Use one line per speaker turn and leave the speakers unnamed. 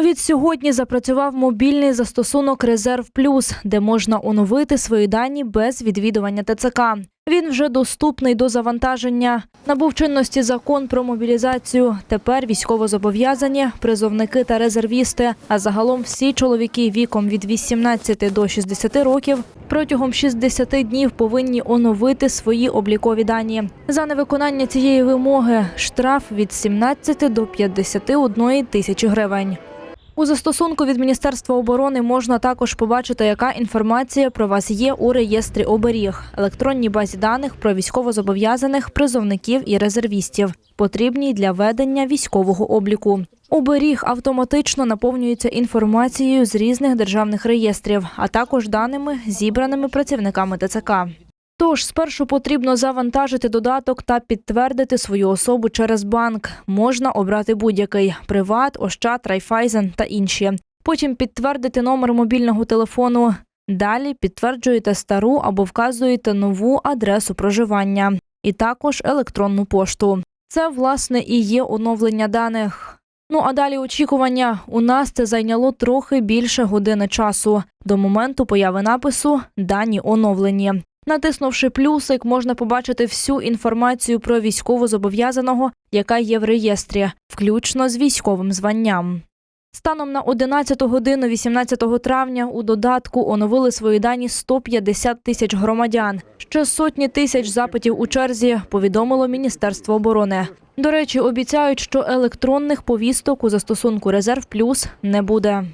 Від сьогодні запрацював мобільний застосунок Резерв Плюс, де можна оновити свої дані без відвідування ТЦК. Він вже доступний до завантаження. Набув чинності закон про мобілізацію. Тепер військовозобов'язані, призовники та резервісти, а загалом всі чоловіки віком від 18 до 60 років протягом 60 днів повинні оновити свої облікові дані. За невиконання цієї вимоги штраф від 17 до 51 тисячі гривень. У застосунку від Міністерства оборони можна також побачити, яка інформація про вас є у реєстрі оберіг, електронній базі даних про військовозобов'язаних, призовників і резервістів, потрібній для ведення військового обліку. Оберіг автоматично наповнюється інформацією з різних державних реєстрів, а також даними, зібраними працівниками ТЦК. Тож спершу потрібно завантажити додаток та підтвердити свою особу через банк. Можна обрати будь-який Приват, Ощад, Райфайзен та інші. Потім підтвердити номер мобільного телефону. Далі підтверджуєте стару або вказуєте нову адресу проживання і також електронну пошту. Це власне і є оновлення даних. Ну а далі очікування. У нас це зайняло трохи більше години часу. До моменту появи напису дані оновлені. Натиснувши плюсик, можна побачити всю інформацію про військовозобов'язаного, яка є в реєстрі, включно з військовим званням. Станом на 11 годину 18 травня у додатку оновили свої дані 150 тисяч громадян. Ще сотні тисяч запитів у черзі повідомило Міністерство оборони. До речі, обіцяють, що електронних повісток у застосунку Резерв Плюс не буде.